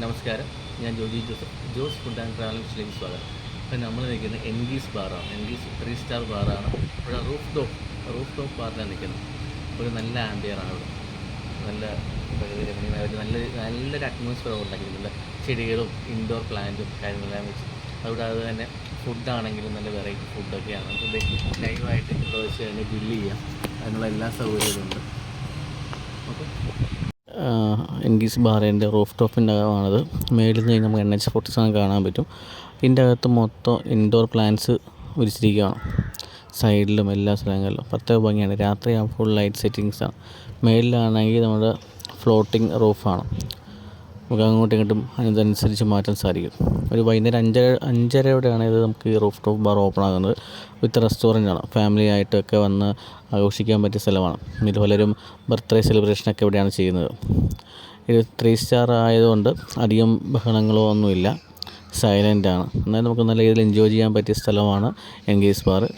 നമസ്കാരം. ഞാൻ Joji Joseph. Jose food and ട്രാവലിംഗ്സിലേക്ക് സ്വാഗതം. അപ്പോൾ നമ്മൾ നിൽക്കുന്നത് എൻഗീസ് ബാറാണ്. എൻഗീസ് ത്രീ സ്റ്റാർ ബാറാണ്. ഇവിടെ റൂഫ് ടോപ്പ് റൂഫ് ടോപ്പ് ബാറിലാണ് നിൽക്കുന്നത്. ഒരു നല്ല ആംബിയറാണ് ഇവിടെ നല്ല നല്ല നല്ലൊരു അറ്റ്മോസ്ഫിയർ ഉണ്ടാക്കിയിട്ടുണ്ട്. ചെടികളും ഇൻഡോർ പ്ലാന്റും കാര്യങ്ങളെല്ലാം വെച്ച്. അതുകൂടാതെ തന്നെ ഫുഡാണെങ്കിലും നല്ല വെറൈറ്റി ഫുഡൊക്കെയാണ് നമുക്ക് ലൈവായിട്ട് ഇവിടെ വെച്ച് തന്നെ ബില്ല് ചെയ്യാം. അതിനുള്ള എല്ലാ സൗകര്യങ്ങളും ഉണ്ട്. ഓക്കെ. എൻഗീസ് ബാറിന്റെ റൂഫ് ടോപ്പിന്റെ അകമാണത്. മേളിൽ നിന്ന് നമുക്ക് എൻ എച്ച് ഫോർട്ടി സെവൻ കാണാൻ പറ്റും. ഇതിന്റെ അകത്ത് മൊത്തം ഇൻഡോർ പ്ലാന്റ്സ് വിരിച്ചിരിക്കുകയാണ്. സൈഡിലും എല്ലാ സ്ഥലങ്ങളിലും. പ്രത്യേക ഭംഗിയാണ്. രാത്രിയാകുമ്പോൾ ഫുൾ ലൈറ്റ് സെറ്റിങ്സാണ്. മേളിലാണെങ്കിൽ നമ്മുടെ ഫ്ലോട്ടിംഗ് റൂഫാണ്. നമുക്ക് അങ്ങോട്ടും ഇങ്ങോട്ടും അതിനനുസരിച്ച് മാറ്റാൻ സാധിക്കും. ഒരു വൈകുന്നേരം അഞ്ചര അഞ്ചരയോടെയാണ് ഇത് നമുക്ക് ഈ റൂഫ് ടോപ്പ് ബാർ ഓപ്പൺ ആകുന്നത്. വിത്ത് റെസ്റ്റോറന്റ് ആണ്. ഫാമിലി ആയിട്ടൊക്കെ വന്ന് ആഘോഷിക്കാൻ പറ്റിയ സ്ഥലമാണ്. ഇതിൽ പലരും ബർത്ത്ഡേ സെലിബ്രേഷനൊക്കെ ഇവിടെയാണ് ചെയ്യുന്നത്. ഇത് ത്രീ സ്റ്റാർ ആയതുകൊണ്ട് അധികം ബഹളങ്ങളോ ഒന്നുമില്ല. സൈലന്റ് ആണ്. എന്നാൽ നമുക്ക് നല്ല രീതിയിൽ എൻജോയ് ചെയ്യാൻ പറ്റിയ സ്ഥലമാണ് എൻഗേജ് ബാർ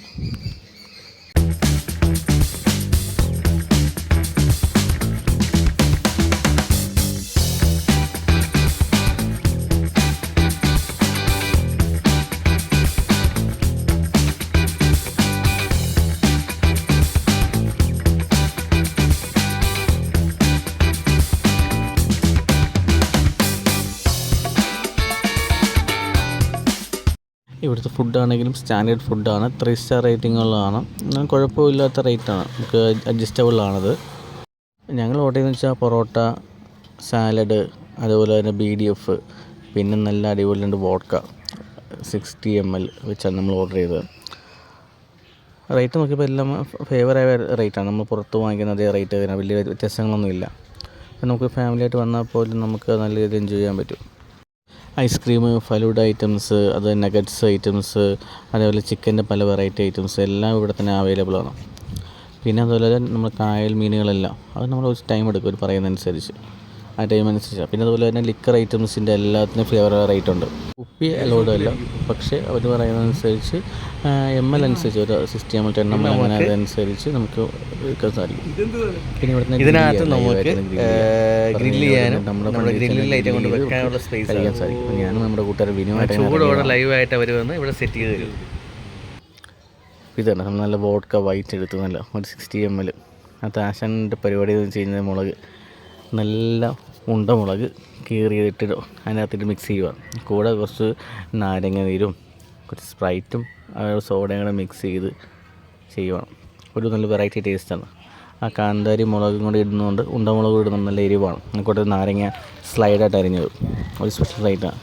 ഇവിടുത്തെ ഫുഡാണെങ്കിലും സ്റ്റാൻഡേർഡ് ഫുഡാണ്. ത്രീ സ്റ്റാർ റേറ്റിങ്ങുള്ളതാണ് കുഴപ്പമില്ലാത്ത റേറ്റാണ് നമുക്ക് അഡ്ജസ്റ്റബിൾ ആണത്. ഞങ്ങൾ ഓർഡർ ചെയ്തെന്ന് വെച്ചാൽ പൊറോട്ട സാലഡ് അതുപോലെ തന്നെ ബി ഡി എഫ് പിന്നെ നല്ല അടിപൊളി രണ്ട് വോഡ്ക സിക്സ്റ്റി എം എൽ വെച്ചാണ് നമ്മൾ ഓർഡർ ചെയ്തത്. റേറ്റ് നോക്കിയപ്പോൾ എല്ലാം ഫേവറായ റേറ്റാണ് നമ്മൾ പുറത്ത് വാങ്ങിക്കുന്ന അതേ റേറ്റ് തന്നെ. വലിയ വ്യത്യാസങ്ങളൊന്നുമില്ല. നമുക്ക് ഫാമിലിയായിട്ട് വന്നാൽ പോലും നമുക്ക് നല്ല രീതിയിൽ എൻജോയ് ചെയ്യാൻ പറ്റും. ഐസ്ക്രീം ഫലൂഡ ഐറ്റംസ് അത് നഗറ്റ്സ് ഐറ്റംസ് അതേപോലെ ചിക്കന്റെ പല വെറൈറ്റി ഐറ്റംസ് എല്ലാം ഇവിടെ തന്നെ അവൈലബിൾ ആണ്. പിന്നെ അതുപോലെ നമ്മൾ കായൽ മീനുകളെല്ലാം അത് നമ്മൾ ടൈം എടുക്കും ഒരു പറയുന്നതനുസരിച്ച്. ആ ടൈം അനുസരിച്ച്. പിന്നെ അതുപോലെ തന്നെ ലിക്കർ ഐറ്റംസിന്റെ എല്ലാത്തിനും ഫ്ലേവർ റേറ്റ് ഉണ്ട്. ഉപ്പി അലോഡ് അല്ല. പക്ഷേ അവർ പറയുന്നതനുസരിച്ച് എം എൽ അനുസരിച്ച് ഒരു sixty M L ten M L അങ്ങനെ അതനുസരിച്ച് നമുക്ക് എടുക്കാൻ സാധിക്കും. പിന്നെ ഇവിടുന്ന് ഇതിനകത്ത് നമുക്ക് ഗ്രില്ല് ചെയ്യാനും നമ്മുടെ ഗ്രില്ലിൽ ഐറ്റം കൊണ്ട് വെക്കാനുള്ള സ്പേസ് കഴിക്കാൻ സാധിക്കും. ഞാനും നമ്മുടെ കൂട്ടുകാർ വിനുമായിട്ട് ചൂടോടെ ലൈവായിട്ട് അവർ വന്ന് ഇവിടെ സെറ്റ് ചെയ്ത് തരും. ഇതാണ് നമ്മൾ നല്ല വോഡ്ക വൈറ്റ് എടുത്ത് നല്ല ഒരു സിക്സ്റ്റി എം എൽ അത് ആശാന്റെ പരിപാടി എന്ന് വെച്ച് കഴിഞ്ഞാൽ മുളക്. നല്ല ഉണ്ടമുളക് മുളക് കീറിയിട്ട് അതിനകത്തിട്ട് മിക്സ് ചെയ്യുക. കൂടെ കുറച്ച് നാരങ്ങ നീരും കുറച്ച് സ്പ്രൈറ്റും സോഡയും കൂടെ മിക്സ് ചെയ്ത് ചെയ്യണം. ഒരു നല്ല വെറൈറ്റി ടേസ്റ്റാണ് ആ കാന്താരി മുളകും കൂടി ഇടുന്നതുകൊണ്ട് ഉണ്ടമുളക് ഇടുന്നത് നല്ല എരിവാണ്. കൂടെ നാരങ്ങ സ്ലൈഡായിട്ട് അരിഞ്ഞത് ഒരു സ്പെഷ്യൽ ഐറ്റമാണ്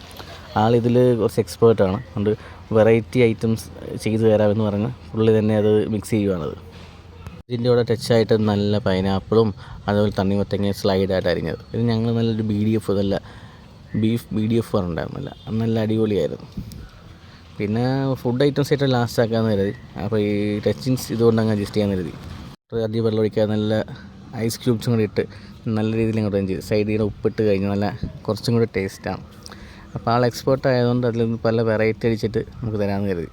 ആൾ ഇതിൽ കുറച്ച് എക്സ്പേർട്ടാണ് അതുകൊണ്ട് വെറൈറ്റി ഐറ്റംസ് ചെയ്തു തരാമെന്ന് പറഞ്ഞ് പുള്ളി തന്നെ അത് മിക്സ് ചെയ്യുവാണത് ഇതിന്റെ കൂടെ ടച്ചായിട്ട് നല്ല പൈനാപ്പിളും അതുപോലെ തണ്ണിമത്തങ്ങ സ്ലൈഡായിട്ട് അരിഞ്ഞത്. പിന്നെ ഞങ്ങൾ നല്ലൊരു ബി ഡി എഫ് നല്ല ബീഫ് ബി ഡി എഫ് പറഞ്ഞിട്ടുണ്ടായിരുന്നില്ല നല്ല അടിപൊളിയായിരുന്നു. പിന്നെ ഫുഡ് ഐറ്റംസ് ആയിട്ട് ലാസ്റ്റ് ആക്കാമെന്ന് കരുതി. അപ്പോൾ ഈ ടച്ചിങ്സ് ഇതുകൊണ്ട് അങ്ങ് അഡ്ജസ്റ്റ് ചെയ്യാൻ കരുതി. അധികം വെള്ളം നല്ല ഐസ് ക്യൂബ്സും കൂടി ഇട്ട് നല്ല രീതിയിൽ അങ്ങോട്ട് ചെയ്തു. സൈഡിൽ ഉപ്പിട്ട് കഴിഞ്ഞാൽ നല്ല കുറച്ചും കൂടി ടേസ്റ്റാണ് അപ്പോൾ ആൾ എക്സ്പേർട്ട് ആയതുകൊണ്ട് അതിൽ പല വെറൈറ്റി അടിച്ചിട്ട് നമുക്ക് തരാമെന്ന് കരുതി.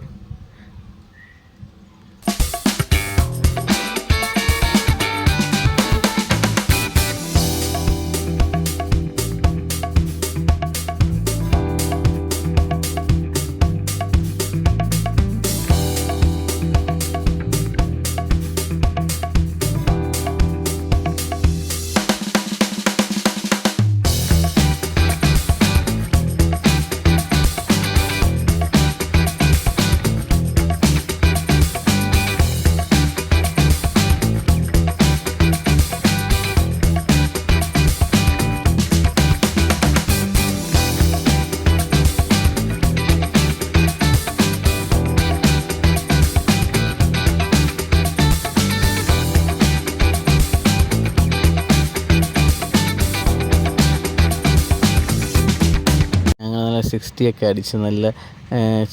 ഞങ്ങൾ നല്ല സിക്സ്റ്റി ഒക്കെ അടിച്ച് നല്ല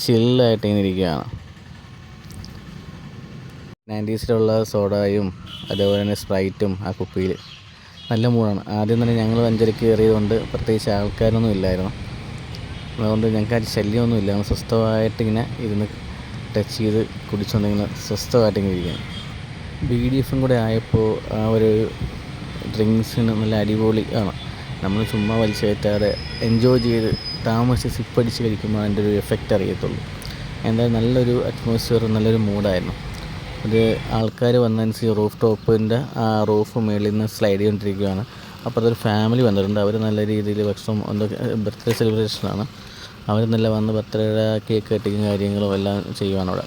ചില്ലായിട്ട് ഇങ്ങനെ ഇരിക്കുകയാണ്. നയന്റീസിലുള്ള സോഡയും അതേപോലെ തന്നെ സ്പ്രൈറ്റും ആ കുപ്പിയിൽ നല്ല മൂടാണ് ആദ്യം തന്നെ ഞങ്ങൾ അഞ്ചരക്ക് കയറിയതുകൊണ്ട് പ്രത്യേകിച്ച് ആൾക്കാരൊന്നും ഇല്ലായിരുന്നു. അതുകൊണ്ട് ഞങ്ങൾക്ക് ആ ശല്യമൊന്നും ഇല്ല. നമ്മൾ സ്വസ്ഥമായിട്ട് ഇങ്ങനെ ഇരുന്ന് ടച്ച് ചെയ്ത് കുടിച്ചുകൊണ്ടിങ്ങനെ സ്വസ്ഥമായിട്ട് ഇങ്ങനെ ഇരിക്കുകയാണ്. ബി ഡി എഫും കൂടെ ആയപ്പോൾ ആ ഒരു ഡ്രിങ്ക്സിന് നല്ല അടിപൊളി ആണ്. നമ്മൾ ചുമ്മാ വലിച്ചു കയറ്റാതെ എൻജോയ് ചെയ്ത് താമസിച്ച് സിപ്പ് അടിച്ച് കഴിക്കുമ്പോൾ അതിന്റെ ഒരു എഫക്റ്റ് അറിയത്തുള്ളൂ. എന്തായാലും നല്ലൊരു അറ്റ്മോസ്ഫിയർ നല്ലൊരു മൂഡായിരുന്നു അത് ആൾക്കാർ വന്നതനുസരിച്ച് റൂഫ് ടോപ്പിന്റെ ആ റൂഫ് മേളിൽ നിന്ന് സ്ലൈഡ് ചെയ്തുകൊണ്ടിരിക്കുകയാണ്. അപ്പുറത്തൊരു ഫാമിലി വന്നിട്ടുണ്ട്. അവർ നല്ല രീതിയിൽ ഭക്ഷണം എന്തൊക്കെ ബർത്ത്ഡേ സെലിബ്രേഷനാണ് അവർ നല്ല വന്ന് ബർത്ത്ഡേ കേക്ക് കട്ടിങ്ങും കാര്യങ്ങളും എല്ലാം ചെയ്യുവാണ് അവിടെ.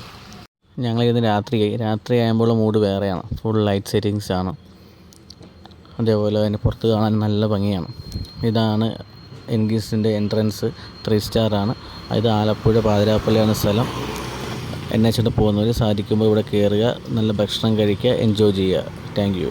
ഞങ്ങൾ ഇന്ന് രാത്രിയായി രാത്രി ആകുമ്പോൾ മൂഡ് വേറെയാണ്. ഫുൾ ലൈറ്റ് സെറ്റിങ്സ് ആണ്. അതേപോലെ തന്നെ പുറത്ത് കാണാൻ നല്ല ഭംഗിയാണ്. ഇതാണ് എൻഗീസിന്റെ എൻട്രൻസ് ത്രീ സ്റ്റാറാണ്. ഇത് ആലപ്പുഴ പാതിരാപ്പള്ളിയാണ് സ്ഥലം. എന്നെ ചെന്ന് പോകുന്നവർ സാധിക്കുമ്പോൾ ഇവിടെ കയറുക നല്ല ഭക്ഷണം കഴിക്കുക എൻജോയ് ചെയ്യുക. Thank you.